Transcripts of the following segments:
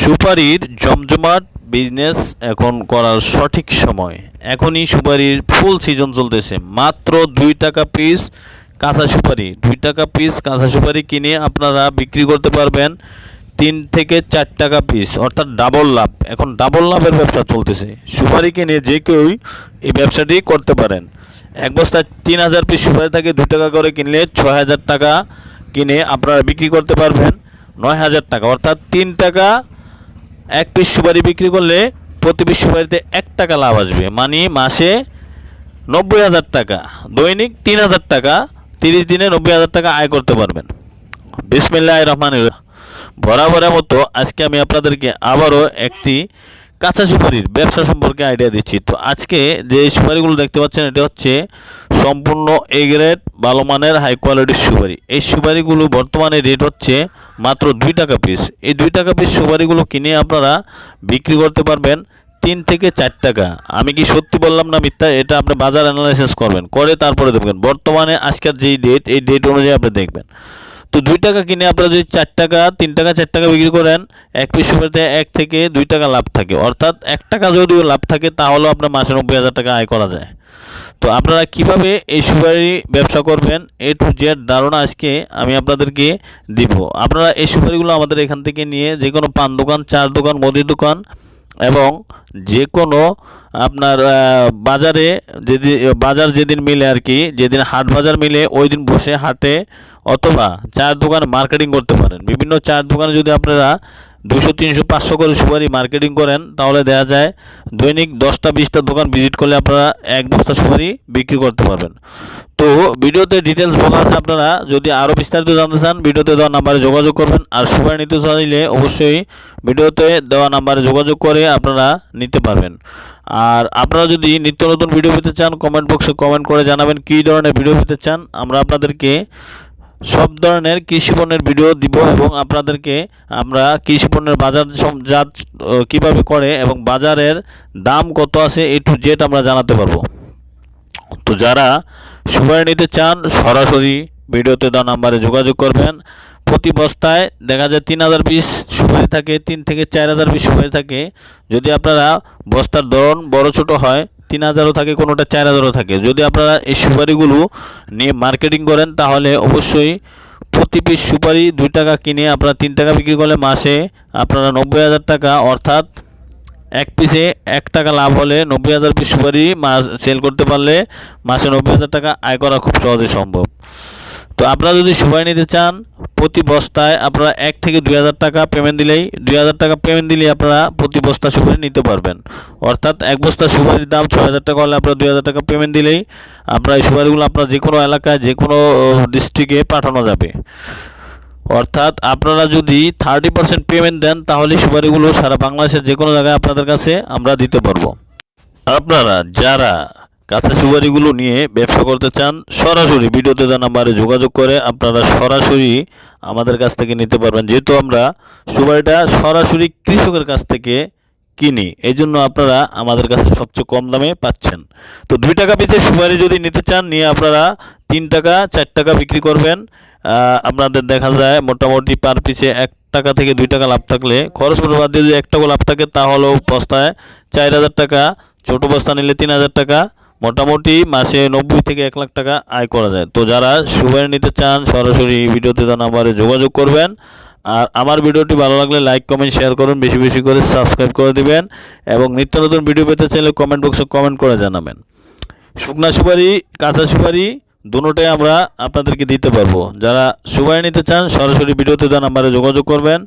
সুপারির জমজমাট বিজনেস এখন করার সঠিক সময়। এখনই সুপারির ফুল সিজন চলতেছে। মাত্র দুই টাকা পিস কাঁচা সুপারি। দুই টাকা পিস কাঁচা সুপারি কিনে আপনারা বিক্রি করতে পারবেন তিন থেকে চার টাকা পিস অর্থাৎ ডাবল লাভ। এখন ডাবল লাভের ব্যবসা চলতেছে। সুপারি কিনে যে কেউই এই ব্যবসাটি করতে পারেন। এক বস্তায় তিন হাজার পিস সুপারি থাকে, দু টাকা করে কিনলে ছয় হাজার টাকা কিনে আপনারা বিক্রি করতে পারবেন নয় হাজার টাকা, অর্থাৎ তিন টাকা এক পিস সুপারি বিক্রি করলে প্রতি পিস সুপারিতে এক টাকা লাভ আসবে। মানে মাসে নব্বই হাজার টাকা, দৈনিক তিন হাজার টাকা, তিরিশ দিনে নব্বই হাজার টাকা আয় করতে পারবেন। বিসমিল্লাহ রহমান বরাবরের মতো আজকে আমি আপনাদেরকে আবারও একটি কাঁচা সুপারির ব্যবসা সম্পর্কে আইডিয়া দিচ্ছি। তো আজকে যে সুপারিগুলো দেখতে পাচ্ছেন, এটা হচ্ছে সম্পূর্ণ এ গ্রেড ভালো মানের হাই কোয়ালিটির সুপারি। এই সুপারিগুলো বর্তমানে রেট হচ্ছে মাত্র দুই টাকা পিস এই দুই টাকা পিস সুপারিগুলো কিনে আপনারা বিক্রি করতে পারবেন তিন থেকে চার টাকা। আমি কি সত্যি বললাম না মিথ্যা? এটা আপনি বাজার অ্যানালাইসিস করবেন, করে তারপরে দেখবেন। বর্তমানে আজকের যেই ডেট এই ডেট অনুযায়ী আপনি দেখবেন। তো দুই টাকা কিনে আপনারা যদি চার টাকা, তিন টাকা, চার টাকা বিক্রি করেন, এক পিস সুপারিতে এক থেকে দুই টাকা লাভ থাকে। অর্থাৎ এক টাকা যদিও লাভ থাকে, তাহলেও আপনার মাসে নব্বই হাজার টাকা আয় করা যায়। তো আপনারা কীভাবে এই সুপারি ব্যবসা করবেন, এ টু জেড ধারণা আজকে আমি আপনাদেরকে দিব। আপনারা এই সুপারিগুলো আমাদের এখান থেকে নিয়ে যে কোনো পান দোকান, চার দোকান, মুদির দোকান এবং যে কোনো আপনার বাজারে যেদিন বাজার যেদিন মিলে আর কি, যেদিন হাট বাজার মিলে, ওই দিন বসে হাটে অথবা চার দোকান মার্কেটিং করতে পারেন। বিভিন্ন চার দোকানে যদি আপনারা দুশো তিনশো, পাঁচশো করে সুপারি মার্কেটিং করেন, তাহলে দেখা যায় দৈনিক দশটা, বিশটা দোকান ভিজিট করলে আপনারা এক বস্তা সুপারি বিক্রি করতে পারবেন। তো ভিডিওতে ডিটেলস বলা আছে আপনারা, যদি আরও বিস্তারিত জানতে চান, ভিডিওতে দেওয়া নাম্বারে যোগাযোগ করবেন। আর সুপারি নিতে চাইলে অবশ্যই ভিডিওতে দেওয়া নাম্বারে যোগাযোগ করে আপনারা নিতে পারবেন। আর আপনারা যদি নিত্য নতুন ভিডিও পেতে চান কমেন্ট বক্সে কমেন্ট করে জানাবেন কী ধরনের ভিডিও পেতে চান। আমরা আপনাদেরকে সব ধরনের কৃষি পণ্যের ভিডিও দিব এবং আপনাদেরকে আমরা কৃষি পণ্যের বাজার জাত কীভাবে করে এবং বাজারের দাম কত আছে এ টু জেড আমরা জানাতে পারব। তো যারা সুপারি নিতে চান, সরাসরি ভিডিওতে দেওয়া নাম্বারে যোগাযোগ করবেন। প্রতি বস্তায় দেখা যায় তিন হাজার পিস সুপারি থাকে, তিন থেকে চার হাজার পিস সুপারি থাকে। যদি আপনারা বস্তার ধরন বড় ছোট হয় তিন হাজারও থাকে, কোনোটা চার হাজারও থাকে। যদি আপনারা এই সুপারিগুলো নিয়ে মার্কেটিং করেন, তাহলে অবশ্যই প্রতি পিস সুপারি দুই টাকা কিনে আপনারা তিন টাকা বিক্রি করলে মাসে আপনারা নব্বই হাজার টাকা, অর্থাৎ এক পিসে এক টাকা লাভ হলে নব্বই হাজার পিস সুপারি মাস সেল করতে পারলে মাসে নব্বই হাজার টাকা আয় করা খুব সহজে সম্ভব। তো আপনারা যদি সুপারি নিতে চান, প্রতি বস্তায় আপনারা এক থেকে দুই হাজার টাকা পেমেন্ট দিলেই, দুই হাজার টাকা পেমেন্ট দিলেই আপনারা প্রতি বস্তা সুপারি নিতে পারবেন। অর্থাৎ এক বস্তা সুপারির দাম ছয় হাজার টাকা হলে আপনারা দুই হাজার টাকা পেমেন্ট দিলেই আপনার এই সুপারিগুলো আপনার যে কোনো এলাকায়, যে কোনো ডিস্ট্রিক্টে পাঠানো যাবে। অর্থাৎ আপনারা যদি থার্টি পার্সেন্ট পেমেন্ট দেন, তাহলে সুপারিগুলো সারা বাংলাদেশের যে কোনো জায়গায় আপনাদের কাছে আমরা দিতে পারব। আপনারা যারা কাঁচা সুপারিগুলো নিয়ে ব্যবসা করতে চান, সরাসরি ভিডিওতে দেওয়া নাম্বারে যোগাযোগ করে আপনারা সরাসরি আমাদের কাছ থেকে নিতে পারবেন। যেহেতু আমরা সুপারিটা সরাসরি কৃষকের কাছ থেকে কিনি, এই জন্য আপনারা আমাদের কাছে সবচেয়ে কম দামে পাচ্ছেন। তো দুই টাকা পিসের সুপারি যদি নিতে চান, নিয়ে আপনারা তিন টাকা, চার টাকা বিক্রি করবেন। আপনাদের দেখা যায় মোটামুটি পার পিসে এক টাকা থেকে দুই টাকা লাভ থাকলে, খরচ বাদ দিয়ে যদি এক টাকা লাভ থাকে, তাহলেও বস্তায় চার হাজার টাকা, ছোটো বস্তা নিলে তিন হাজার টাকা মোটামুটি মাসে নব্বই থেকে এক লাখ টাকা আয় করা যায়। তো যারা সুপারি নিতে চান, সরাসরি ভিডিওতে দেওয়া নাম্বারে যোগাযোগ করবেন। আর আমার ভিডিওটি ভালো লাগলে লাইক, কমেন্ট, শেয়ার করুন। বেশি বেশি করে সাবস্ক্রাইব করে দিবেন এবং নিত্য নতুন ভিডিও পেতে চাইলে কমেন্ট বক্সে কমেন্ট করে জানাবেন। শুকনা সুপারি, কাঁচা সুপারি দুটোটাই আমরা আপনাদেরকে দিতে পারব। যারা সুপারি নিতে চান, সরাসরি ভিডিওতে দেওয়া নাম্বারে যোগাযোগ করবেন।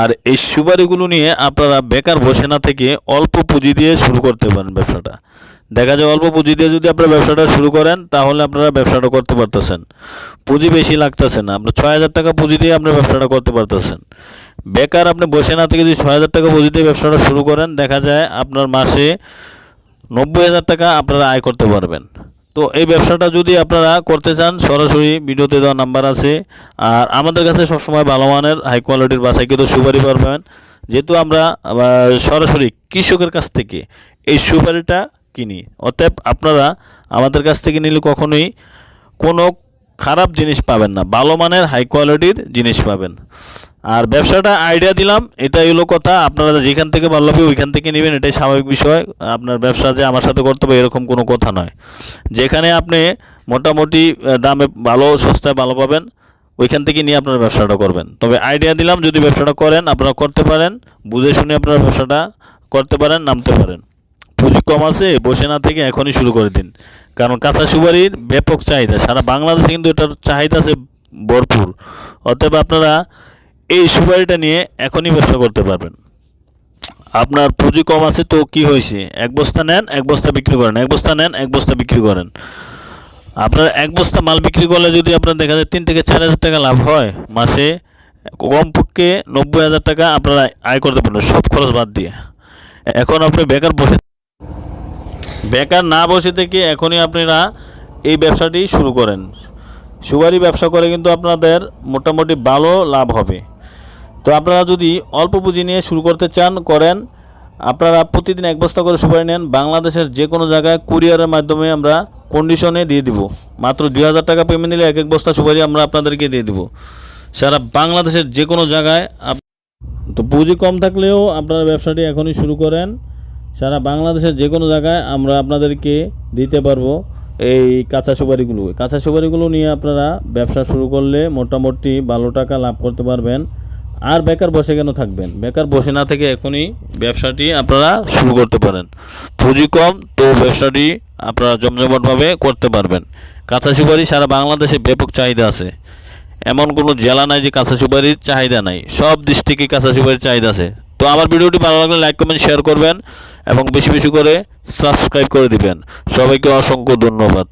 আর এই সুপারিগুলো নিয়ে আপনারা বেকার বসে না থেকে অল্প পুঁজি দিয়ে শুরু করতে পারেন ব্যবসাটা। দেখা যায় অল্প পুঁজি দিয়ে যদি আপনারা ব্যবসাটা শুরু করেন, তাহলে আপনারা ব্যবসাটা করতে পারতেছেন। পুঁজি বেশি লাগতেছে না। আপনার ছয় হাজার টাকা পুঁজি দিয়ে আপনি ব্যবসাটা করতে পারতেছেন। বেকার আপনি বসে না থেকে যদি ছয় হাজার টাকা পুঁজি দিয়ে ব্যবসাটা শুরু করেন, দেখা যায় আপনার মাসে নব্বই হাজার টাকা আপনারা আয় করতে পারবেন। তো এই ব্যবসাটা যদি আপনারা করতে চান, সরাসরি ভিডিওতে দেওয়া নাম্বার আছে। আর আমাদের কাছে সবসময় ভালো মানের, হাই কোয়ালিটির বাসাইকৃত সুপারি পারবেন যেহেতু আমরা সরাসরি কৃষকের কাছ থেকে এই সুপারিটা কিনি। অতএব আপনারা আমাদের কাছ থেকে নিলে কখনোই কোনো খারাপ জিনিস পাবেন না, ভালো মানের হাই কোয়ালিটির জিনিস পাবেন। আর ব্যবসাটা আইডিয়া দিলাম, এটাই হলো কথা। আপনারা যেখান থেকে ভালো হবে ওইখান থেকে নেবেন, এটাই স্বাভাবিক বিষয়। আপনার ব্যবসা যে আমার সাথে করতে হবে, এরকম কোনো কথা নয়। যেখানে আপনি মোটামুটি দামে ভালো, সস্তায় ভালো পাবেন, ওইখান থেকে নিয়ে আপনার ব্যবসাটা করবেন। তবে আইডিয়া দিলাম, যদি ব্যবসাটা করেন, আপনারা করতে পারেন, বুঝে শুনে আপনারা ব্যবসাটা করতে পারেন, নামতে পারেন। পুঁজি কম আছে, বসে না থেকে এখনই শুরু করে দিন। কারণ কাঁচা সুপারির ব্যাপক চাহিদা। সারা বাংলাদেশে কিন্তু এটার চাহিদা আছে ভরপুর। অতএব আপনারা এই সুপারিটা নিয়ে এখনই ব্যবসা করতে পারবেন। আপনার পুঁজি কম আছে তো কি হয়েছে? এক বস্তা নেন, এক বস্তা বিক্রি করেন। এক বস্তা নেন, এক বস্তা বিক্রি করেন। আপনার এক বস্তা মাল বিক্রি করলে যদি আপনার দেখা যায় তিন থেকে চার হাজার টাকা লাভ হয় মাসে, কমপক্ষে নব্বই হাজার টাকা আপনারা আয় করতে পারবেন, সব খরচ বাদ দিয়ে। এখন আপনি বেকার বসে বেকার না বসে থেকে এখনই আপনারা এই ব্যবসাটি শুরু করেন। সুপারি ব্যবসা করে কিন্তু আপনাদের মোটামুটি ভালো লাভ হবে। তো আপনারা যদি অল্প পুঁজি নিয়ে শুরু করতে চান, করেন। আপনারা প্রতিদিন এক বস্তা করে সুপারি নেন। বাংলাদেশের যে কোনো জায়গায় কুরিয়ারের মাধ্যমে আমরা কন্ডিশনে দিয়ে দিব। মাত্র দুই হাজার টাকা পেমেন্ট দিলে এক এক বস্তা সুপারি আমরা আপনাদেরকে দিয়ে দিব। সারা বাংলাদেশের যে কোনো জায়গায় তো পুঁজি কম থাকলেও আপনারা ব্যবসাটি এখনই শুরু করেন। সারা বাংলাদেশের যে কোনো জায়গায় আমরা আপনাদেরকে দিতে পারব এই কাঁচা সুপারিগুলো। কাঁচা সুপারিগুলো নিয়ে আপনারা ব্যবসা শুরু করলে মোটামুটি ভালো টাকা লাভ করতে পারবেন। আর বেকার বসে কেন থাকবেন? বেকার বসে না থেকে এখনই ব্যবসাটি আপনারা শুরু করতে পারেন। পুঁজি কম তো ব্যবসাটি আপনারা জমজমাটভাবে করতে পারবেন। কাঁচা সুপারি সারা বাংলাদেশে ব্যাপক চাহিদা আছে। এমন কোনো জেলা নাই যে কাঁচা সুপারির চাহিদা নাই। সব ডিস্ট্রিক্টে কাঁচা সুপারির চাহিদা আছে। তো আমার ভিডিওটি ভালো লাগলে লাইক কমেন্ট শেয়ার করবেন এবং বেশি বেশি করে সাবস্ক্রাইব করে দিবেন। সবাইকে অসংখ্য ধন্যবাদ।